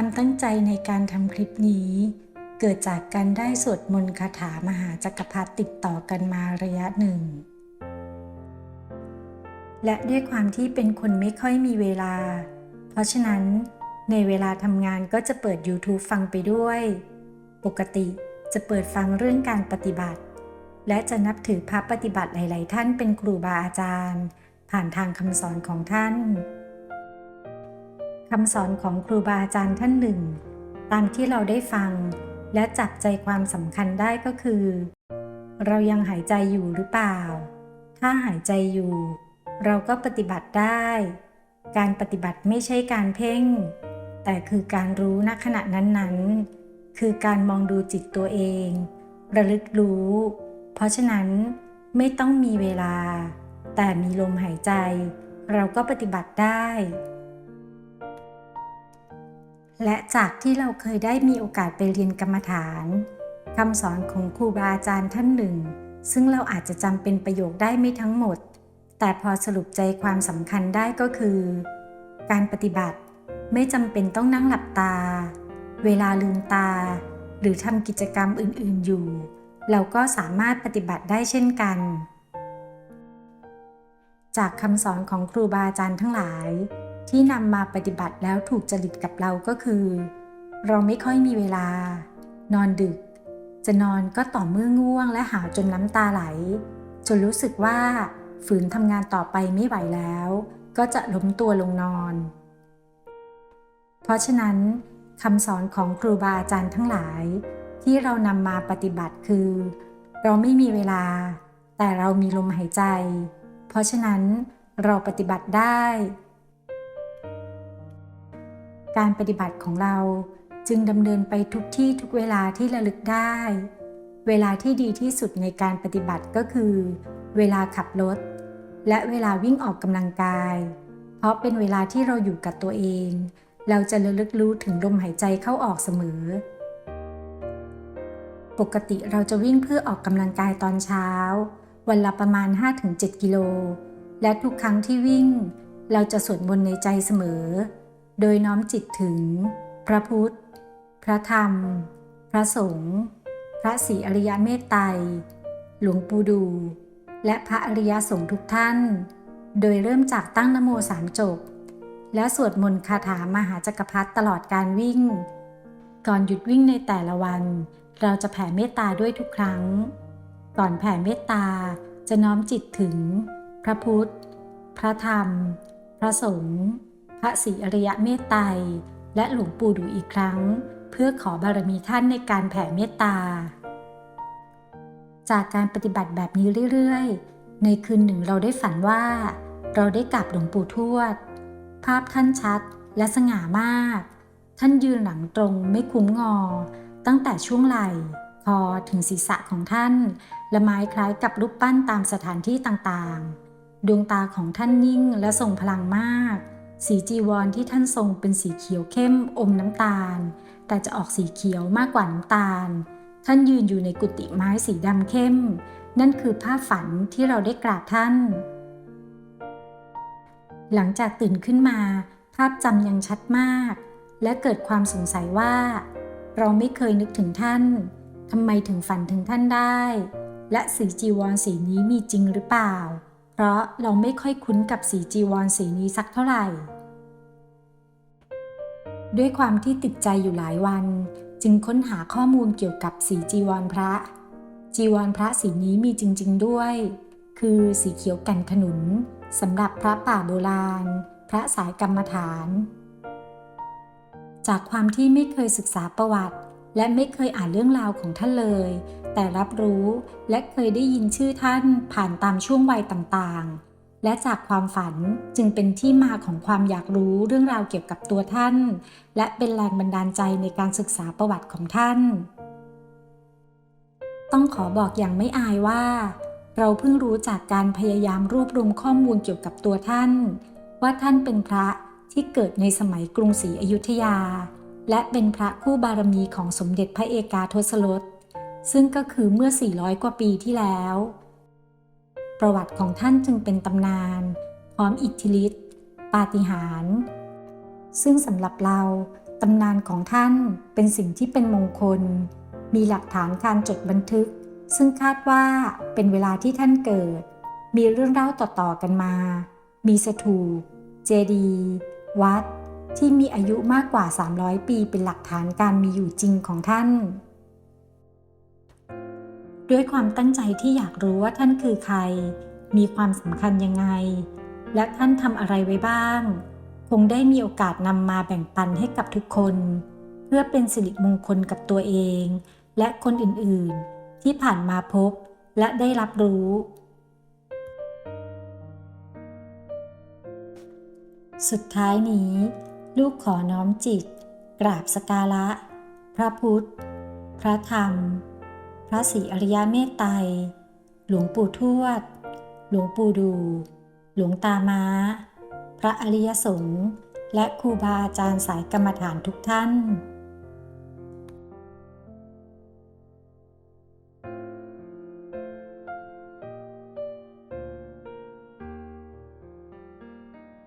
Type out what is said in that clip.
ความตั้งใจในการทำคลิปนี้ เกิดจากการได้สวดมนต์คาถามหาจักรพรรดิติดต่อกันมาระยะหนึ่ง และด้วยความที่เป็นคนไม่ค่อยมีเวลา เพราะฉะนั้นในเวลาทำงานก็จะเปิด YouTube ฟังไปด้วย ปกติจะเปิดฟังเรื่องการปฏิบัติ และจะนับถือพระปฏิบัติหลาย ๆ ท่านเป็นครูบาอาจารย์ ผ่านทางคำสอนของท่าน คำสอนของครูบาอาจารย์ท่านหนึ่ง ตามที่เราได้ฟัง และจับใจความสำคัญได้ก็คือ เรายังหายใจอยู่หรือเปล่า ถ้าหายใจอยู่ เราก็ปฏิบัติได้ การปฏิบัติไม่ใช่การเพ่ง แต่คือการรู้ณขณะนั้นๆ คือการมองดูจิตตัวเอง ระลึกรู้ เพราะฉะนั้นไม่ต้องมีเวลา แต่มีลมหายใจ เราก็ปฏิบัติได้ และจากที่เราเคยได้มีโอกาสไปเรียนกรรมฐานคำสอนของครูบาอาจารย์ท่านหนึ่ง ซึ่งเราอาจจะจำเป็นประโยคได้ไม่ทั้งหมด แต่พอสรุปใจความสำคัญได้ก็คือ การปฏิบัติไม่จำเป็นต้องนั่งหลับตา เวลาลืมตา หรือทำกิจกรรมอื่น ๆ อยู่ เราก็สามารถปฏิบัติได้เช่นกัน จากคำสอนของครูบาอาจารย์ทั้งหลาย ที่นำมาปฏิบัติแล้วถูกจริตกับเราก็คือ เราไม่ค่อยมีเวลา นอนดึก จะนอนก็ต่อเมื่อง่วงและหาวจนน้ำตาไหล จนรู้สึกว่าฝืนทำงานต่อไปไม่ไหวแล้ว ก็จะล้มตัวลงนอน เพราะฉะนั้นคำสอนของครูบาอาจารย์ทั้งหลาย ที่เรานำมาปฏิบัติคือ เราไม่มีเวลา แต่เรามีลมหายใจ เพราะฉะนั้นเราปฏิบัติได้ การปฏิบัติของเราจึงดำเนินไปทุกที่ทุกเวลาที่ระลึกได้ เวลาที่ดีที่สุดในการปฏิบัติก็คือ เวลาขับรถ และเวลาวิ่งออกกำลังกาย เพราะเป็นเวลาที่เราอยู่กับตัวเอง เราจะระลึกรู้ถึงลมหายใจเข้าออกเสมอ ปกติเราจะวิ่งเพื่อออกกำลังกายตอนเช้า วันละประมาณ 5-7 กิโล และทุกครั้งที่วิ่ง เราจะสวดมนต์ในใจเสมอ โดยน้อมจิตถึง พระพุทธ พระธรรม พระสงฆ์ พระศรีอริยเมตไตร หลวงปู่ดู และพระอริยสงฆ์ทุกท่าน โดยเริ่มจากตั้งนโมสามจบ และสวดมนต์คาถามหาจักรพรรดิตลอดการวิ่ง ก่อนหยุดวิ่งในแต่ละวัน เราจะแผ่เมตตาด้วยทุกครั้ง ก่อนแผ่เมตตาจะน้อมจิตถึง พระพุทธ พระธรรม พระสงฆ์ พระศรีอริยเมตไตรและหลวงปู่ดูอีกครั้ง เพื่อขอบารมีท่านในการแผ่เมตตา จากการปฏิบัติแบบนี้เรื่อยๆ ในคืนหนึ่งเราได้ฝันว่า เราได้กราบหลวงปู่ทวด ภาพท่านชัดและสง่ามาก ท่านยืนหลังตรงไม่คุ้มงอ ตั้งแต่ช่วงไหล่คอถึงศีรษะของท่านละไม้คล้ายกับรูปปั้นตามสถานที่ต่างๆ ดวงตาของท่านนิ่งและทรงพลังมาก สีจีวรที่ท่านทรงเป็นสีเขียวเข้มอมน้ำตาล แต่จะออกสีเขียวมากกว่าน้ำตาล ท่านยืนอยู่ในกุฏิไม้สีดำเข้ม นั่นคือภาพฝันที่เราได้กราบท่าน หลังจากตื่นขึ้นมา ภาพจำยังชัดมาก และเกิดความสงสัยว่า เราไม่เคยนึกถึงท่านทำไมถึงฝันถึงท่านได้ และสีจีวรสีนี้มีจริงหรือเปล่า เพราะเราไม่ค่อยคุ้นกับสีจีวรสีนี้สักเท่าไหร่ ด้วยความที่ติดใจอยู่หลายวัน จึงค้นหาข้อมูลเกี่ยวกับสีจีวรพระ จีวรพระสีนี้มีจริง ๆด้วย คือสีเขียวกันขนุนสำหรับพระป่าโบราณ พระสายกรรมฐาน จากความที่ไม่เคยศึกษาประวัติ และไม่เคยอ่านเรื่องราวของท่านเลย แต่รับรู้และเคยได้ยินชื่อท่านผ่านตามช่วงวัยต่างๆ และจากความฝันจึงเป็นที่มาของความอยากรู้เรื่องราวเกี่ยวกับตัวท่าน และเป็นแรงบันดาลใจในการศึกษาประวัติของท่าน ต้องขอบอกอย่างไม่อายว่า เราเพิ่งรู้จากการพยายามรวบรวมข้อมูลเกี่ยวกับตัวท่าน ว่าท่านเป็นพระที่เกิดในสมัยกรุงศรีอยุธยา และเป็นพระคู่บารมีของสมเด็จพระเอกาทศรสซึ่งก็คือเมื่อ 400 กว่าปีที่แล้ว ประวัติของท่านจึงเป็นตำนาน พร้อมอิทธิฤทธิ์ปาฏิหาริย์ซึ่งสำหรับเราตำนานของท่านเป็นสิ่งที่เป็นมงคล มีหลักฐานการจดบันทึก ซึ่งคาดว่าเป็นเวลาที่ท่านเกิด มีเรื่องเล่าต่อๆกันมา มีสถูปเจดีย์วัด ที่มีอายุมากกว่า 300 ปีเป็นหลักฐานการมีอยู่จริงของท่าน ด้วยความตั้งใจที่อยากรู้ว่าท่านคือใคร มีความสำคัญยังไง และท่านทำอะไรไว้บ้าง คงได้มีโอกาสนำมาแบ่งปันให้กับทุกคน เพื่อเป็นสิริมงคลกับตัวเอง และคนอื่นๆ ที่ผ่านมาพบและได้รับรู้ สุดท้ายนี้ ลูกขอน้อมจิต กราบสการะ พระพุทธ พระธรรม พระศรีอริยเมตไตรหลวงปู่ทวด หลวงปู่ดู หลวงตาม้า พระอริยสงฆ์และครูบาอาจารย์สายกรรมฐานทุกท่าน